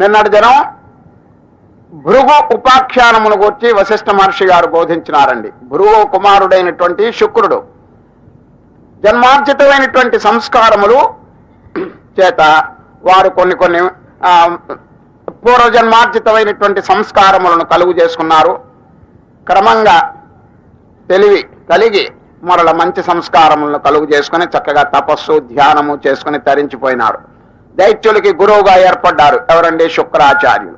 నిన్నటి జనం భృగు ఉపాఖ్యానమును గూర్చి వశిష్ఠ మహర్షి గారు బోధించినారండి. భృగు కుమారుడైనటువంటి శుక్రుడు. జన్మార్జితమైనటువంటి సంస్కారములు చేత వారు కొన్ని కొన్ని పూర్వజన్మార్జితమైనటువంటి సంస్కారములను కలుగు చేసుకున్నారు. క్రమంగా తెలివి కలిగి మరల మంచి సంస్కారములను కలుగు చేసుకుని చక్కగా తపస్సు ధ్యానము చేసుకుని తరించిపోయినారు. దైత్యులకి గురువుగా ఏర్పడ్డారు ఎవరండి శుక్రాచార్యులు.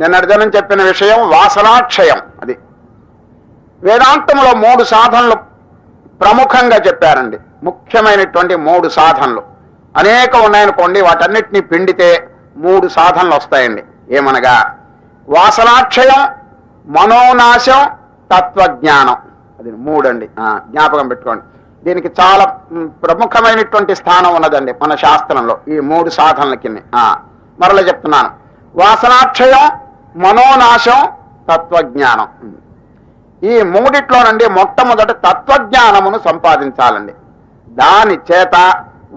నిన్న దినం చెప్పిన విషయం వాసనాక్షయం అది. వేదాంతంలో మూడు సాధనలు ప్రముఖంగా చెప్పారండి. ముఖ్యమైనటువంటి మూడు సాధనలు. అనేక ఉన్నాయనుకోండి వాటన్నిటిని పిండితే మూడు సాధనలు వస్తాయండి. ఏమనగా వాసనాక్షయం మనోనాశం తత్వజ్ఞానం. అది మూడండి. ఆ, జ్ఞాపకం పెట్టుకోండి. దీనికి చాలా ప్రముఖమైనటువంటి స్థానం ఉన్నదండి మన శాస్త్రంలో ఈ మూడు సాధనల కింద. మరలా చెప్తున్నాను. వాసనాక్షయం మనోనాశం తత్వజ్ఞానం. ఈ మూడిట్లోనండి మొట్టమొదట తత్వజ్ఞానమును సంపాదించాలండి. దాని చేత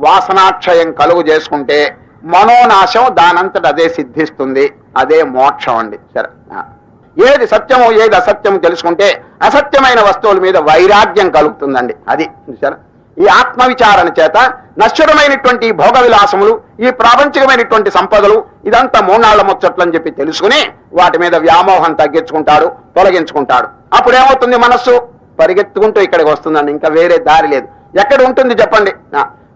వాసనాక్షయం కలుగు చేసుకుంటే మనోనాశం దానంతట అదే సిద్ధిస్తుంది అదే మోక్షం అండి. సరే ఏది సత్యమో ఏది అసత్యమో తెలుసుకుంటే అసత్యమైన వస్తువుల మీద వైరాగ్యం కలుగుతుందండి. అది చూసారా ఈ ఆత్మవిచారణ చేత నశ్వరమైనటువంటి భోగ విలాసములు ఈ ప్రాపంచికమైనటువంటి సంపదలు ఇదంతా మూనాళ్ళ ముచ్చట్లని చెప్పి తెలుసుకుని వాటి మీద వ్యామోహం తగ్గించుకుంటాడు తొలగించుకుంటాడు. అప్పుడు ఏమవుతుంది మనస్సు? పరిగెత్తుకుంటూ ఇక్కడికి వస్తుందండి. ఇంకా వేరే దారి లేదు. ఎక్కడ ఉంటుంది చెప్పండి?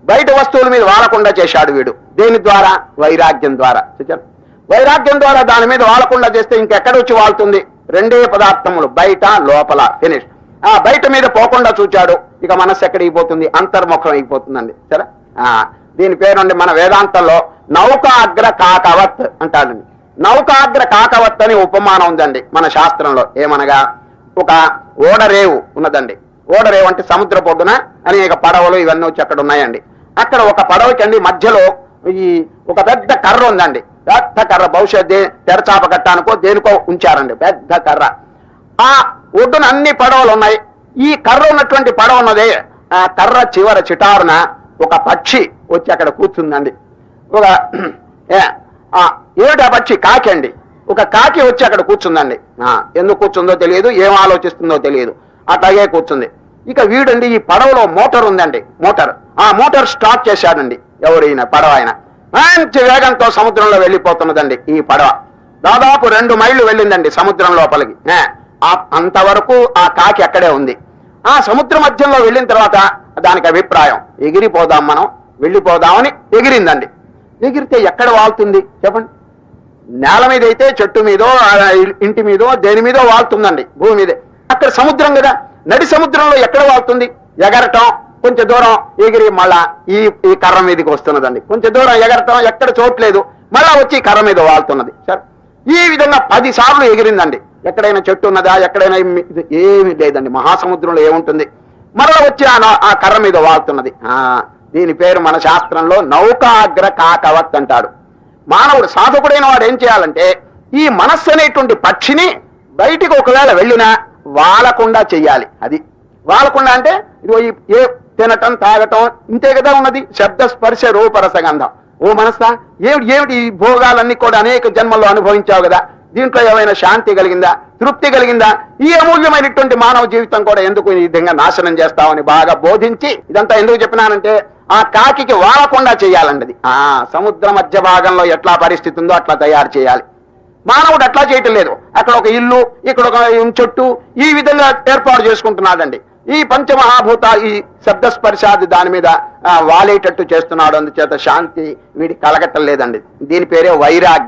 బయట వస్తువుల మీద వాడకుండా చేశాడు వీడు. దేని ద్వారా? వైరాగ్యం ద్వారా. చూచారు వైరాగ్యం ద్వారా దాని మీద వాలకుండా చేస్తే ఇంకెక్కడ వచ్చి వాళ్తుంది? రెండే పదార్థములు బయట లోపల ఫినిష్ ఆ బయట మీద పోకుండా చూచాడు ఇక మనస్సు ఎక్కడిపోతుంది అంతర్ముఖం అయిపోతుందండి. సరే? ఆ, దీని పేరుండి మన వేదాంతంలో నౌకాగ్ర కాకవత్ అంటాడండి నౌకాగ్ర కాకవత్ అని ఉపమానం ఉందండి మన శాస్త్రంలో. ఏమనగా ఒక ఓడరేవు ఉన్నదండి. ఓడరేవు అంటే సముద్ర పొడ్డున అనేక పడవలు ఇవన్నీ వచ్చి అక్కడ ఉన్నాయండి. అక్కడ ఒక పడవకి అండి మధ్యలో ఈ ఒక పెద్ద కర్ర ఉందండి. పెద్ద కర్ర బహుశా దే తెరచాప కట్టానికో దేనికో ఉంచారండి. పెద్ద కర్ర ఆ ఒడ్డున అన్ని పడవలు ఉన్నాయి. ఈ కర్ర ఉన్నటువంటి పడవ ఉన్నది ఆ కర్ర చివర చిటారున ఒక పక్షి వచ్చి అక్కడ కూర్చుందండి. ఒక ఏ, ఏమిటి ఆ పక్షి? కాకి అండి. ఒక కాకి వచ్చి అక్కడ కూర్చుందండి. ఎందుకు కూర్చుందో తెలియదు ఏం ఆలోచిస్తుందో తెలియదు. అట్లాగే కూర్చుంది. ఇక వీడండి ఈ పడవలో మోటార్ ఉందండి మోటార్. ఆ మోటార్ స్టార్ట్ చేశాడండి ఎవరైనా పడవ ఆయన మంచి వేగంతో సముద్రంలో వెళ్ళిపోతున్నదండి ఈ పడవ. దాదాపు రెండు మైళ్ళు వెళ్ళిందండి సముద్రం లోపలికి. అంతవరకు ఆ కాకి అక్కడే ఉంది. ఆ సముద్ర మధ్యంలో వెళ్ళిన తర్వాత దానికి అభిప్రాయం ఎగిరిపోదాం మనం వెళ్ళిపోదామని ఎగిరిందండి. ఎగిరితే ఎక్కడ వాళ్తుంది చెప్పండి? నేల మీద అయితే చెట్టు మీదో ఇంటి మీదో దేని మీదో వాళ్తుందండి భూమి మీదే. అక్కడ సముద్రం కదా నడి సముద్రంలో ఎక్కడ వాళ్తుంది? ఎగరటం కొంచెం దూరం ఎగిరి మళ్ళా ఈ ఈ కర్ర మీదకి వస్తున్నదండి. కొంచెం దూరం ఎగరటం ఎక్కడ చోట్లేదు మళ్ళా వచ్చి కర్ర మీద వాళ్తున్నది. సరే. ఈ విధంగా పది సార్లు ఎగిరిందండి. ఎక్కడైనా చెట్టు ఉన్నదా ఎక్కడైనా ఏమి- ఇది ఏమీ లేదండి. మహాసముద్రంలో ఏముంటుంది? మరలా వచ్చి ఆ ఆ కర్ర మీద వాళ్తున్నది. ఆ దీని పేరు మన శాస్త్రంలో నౌకాగ్ర కాకవత్ అంటాడు మానవుడు సాధకుడైన వాడు ఏం చేయాలంటే ఈ మనస్సు అనేటువంటి పక్షిని బయటికి ఒకవేళ వెళ్ళినా వాలకుండా చెయ్యాలి. అది వాలకుండా అంటే ఇదిగో ఈ ఏ తినటం తాగటం ఇంతే కదా ఉన్నది. శబ్ద స్పర్శ రూపరసగంధం ఓ మనస్సా ఏమిటి ఏమిటి ఈ భోగాలన్నీ కూడా అనేక జన్మల్లో అనుభవించావు కదా? దీంట్లో ఏమైనా శాంతి కలిగిందా? తృప్తి కలిగిందా? ఈ అమూల్యమైనటువంటి మానవ జీవితం కూడా ఎందుకు ఈ విధంగా నాశనం చేస్తామని బాగా బోధించి ఇదంతా ఎందుకు చెప్పినానంటే ఆ కాకికి వాలకుండా చేయాలండి ఆ సముద్ర మధ్య భాగంలో ఎట్లా పరిస్థితి ఉందో అట్లా తయారు చేయాలి. మానవుడు అట్లా చేయటం లేదు. అక్కడ ఒక ఇల్లు ఇక్కడ ఒక చెట్టు ఈ విధంగా ఏర్పాటు చేసుకుంటున్నాడండి. ఈ పంచమహాభూత ఈ శబ్దస్పర్శాది దాని మీద వాలేటట్టు చేస్తున్నాడు. అందుచేత శాంతి వీడి కలగటం లేదండి. దీని పేరే వైరాగ్యం.